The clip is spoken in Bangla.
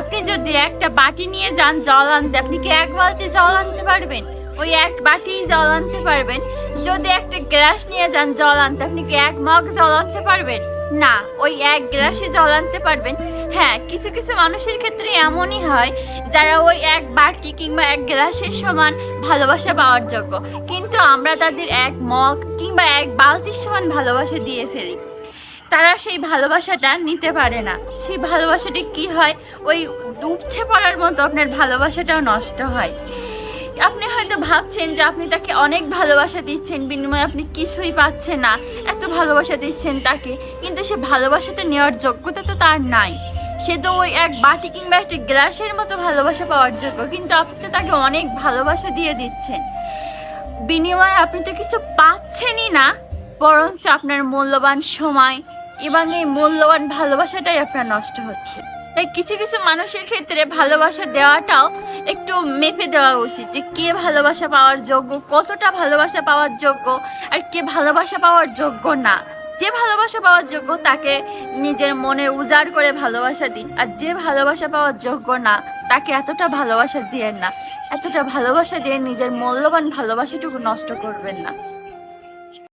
আপনি যদি একটা বাটি নিয়ে যান, জল আনতে, আপনি কি এক বালতি জল আনতে পারবেন? ওই এক বাটি জল আনতে পারবেন। যদি একটা গ্লাস নিয়ে যান, জল আনতে, আপনি কি এক মগ জল আনতে পারবেন? না, ওই এক গ্লাসে জল আনতে পারবেন। হ্যাঁ কিছু কিছু মানুষের ক্ষেত্রে এমনই হয়, যারা ওই এক বাটি কিংবা এক গ্লাসের সমান ভালোবাসা পাওয়ার যোগ্য। কিন্তু আমরা তাদের এক মগ কিংবা এক বালতির সমান ভালোবাসা দিয়ে ফেলি। তারা সেই ভালোবাসাটা নিতে পারে না। সেই ভালোবাসাটি কি হয়? ওই ডুবছে পড়ার মতো আপনার ভালোবাসাটাও নষ্ট হয়। আপনি হয়তো ভাবছেন যে আপনি তাকে অনেক ভালোবাসা দিচ্ছেন, বিনিময়ে আপনি কিছুই পাচ্ছেন না, এত ভালোবাসা দিচ্ছেন তাকে। কিন্তু সে ভালোবাসাটা নেওয়ার যোগ্যতা তো তার নাই। সে তো ওই এক বাটি কিংবা একটা গ্লাসের মতো ভালোবাসা পাওয়ার যোগ্য, কিন্তু আপনি তো তাকে অনেক ভালোবাসা দিয়ে দিচ্ছেন। বিনিময়ে আপনি তো কিছু পাচ্ছেনই না, বরঞ্চ আপনার মূল্যবান সময় এবং এই মূল্যবান ভালোবাসাটাই আপনার নষ্ট হচ্ছে। তাই কিছু কিছু মানুষের ক্ষেত্রে ভালোবাসা দেওয়াটাও একটু মেপে দেওয়া উচিত যে কে ভালোবাসা পাওয়ার যোগ্য, কতটা ভালোবাসা পাওয়ার যোগ্য আর কে ভালোবাসা পাওয়ার যোগ্য না। যে ভালোবাসা পাওয়ার যোগ্য তাকে নিজের মনে উজাড় করে ভালোবাসা দিন আর যে ভালোবাসা পাওয়ার যোগ্য না, তাকে এতটা ভালোবাসা দিয়েন না। এতটা ভালোবাসা দিয়ে নিজের মূল্যবান ভালোবাসাটুকু নষ্ট করবেন না।